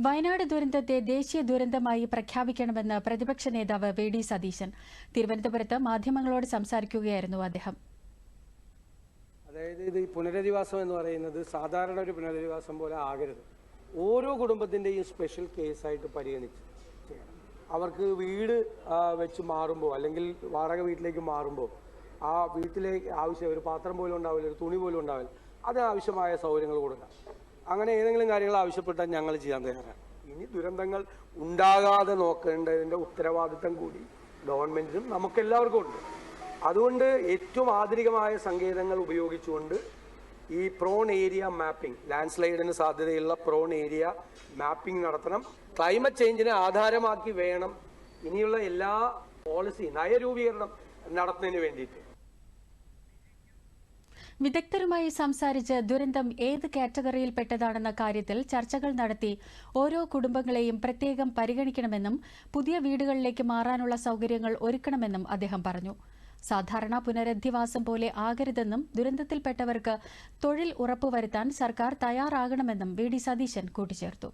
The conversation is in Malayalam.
വയനാട് ദുരന്തത്തെ ദേശീയ ദുരന്തമായി പ്രഖ്യാപിക്കണമെന്ന് പ്രതിപക്ഷ നേതാവ് വി ഡി സതീശൻ. തിരുവനന്തപുരത്ത് മാധ്യമങ്ങളോട് സംസാരിക്കുകയായിരുന്നു അദ്ദേഹം. അതായത് ഇത് പുനരധിവാസം എന്ന് പറയുന്നത് സാധാരണ ഒരു പുനരധിവാസം പോലെ ആകരുത്. ഓരോ കുടുംബത്തിന്റെയും സ്പെഷ്യൽ കേസായിട്ട് പരിഗണിച്ച് അവർക്ക് വീട് വെച്ച് മാറുമ്പോൾ അല്ലെങ്കിൽ വാടക വീട്ടിലേക്ക് മാറുമ്പോൾ ആ വീട്ടിലേക്ക് ആവശ്യം ഒരു പാത്രം പോലും ഉണ്ടാവില്ല ഒരു തുണി പോലും ഉണ്ടാവില്ല അത് ആവശ്യമായ സൗകര്യങ്ങൾ കൊടുക്കാം. അങ്ങനെ ഏതെങ്കിലും കാര്യങ്ങൾ ആവശ്യപ്പെട്ടാൽ ഞങ്ങൾ ചെയ്യാൻ തയ്യാറാണ്. ഇനി ദുരന്തങ്ങൾ ഉണ്ടാകാതെ നോക്കേണ്ടതിന്റെ ഉത്തരവാദിത്തം കൂടി ഗവൺമെന്റിനും നമുക്കെല്ലാവർക്കും ഉണ്ട്. അതുകൊണ്ട് ഏറ്റവും ആധുനികമായ സങ്കേതങ്ങൾ ഉപയോഗിച്ചുകൊണ്ട് ഈ പ്രോൺ ഏരിയ മാപ്പിംഗ് ലാൻഡ് സ്ലൈഡിന് സാധ്യതയുള്ള പ്രോൺ ഏരിയ മാപ്പിംഗ് നടത്തണം. ക്ലൈമറ്റ് ചേഞ്ചിനെ ആധാരമാക്കി വേണം. ഇനിയുള്ള എല്ലാ പോളിസി നയരൂപീകരണം നടത്തുന്നതിന് വേണ്ടിയിട്ട്. വിദഗ്ധരുമായി സംസാരിച്ച് ദുരന്തം ഏത് കാറ്റഗറിയിൽപ്പെട്ടതാണെന്ന കാര്യത്തിൽ ചർച്ചകൾ നടത്തി ഓരോ കുടുംബങ്ങളെയും പ്രത്യേകം പരിഗണിക്കണമെന്നും പുതിയ വീടുകളിലേക്ക് മാറാനുള്ള സൌകര്യങ്ങൾ ഒരുക്കണമെന്നും അദ്ദേഹം പറഞ്ഞു. സാധാരണ പുനരധിവാസം പോലെ ആകരുതെന്നും ദുരന്തത്തിൽപ്പെട്ടവർക്ക് തൊഴിൽ ഉറപ്പുവരുത്താൻ സർക്കാർ തയ്യാറാകണമെന്നും വി ഡി സതീശൻ കൂട്ടിച്ചേർത്തു.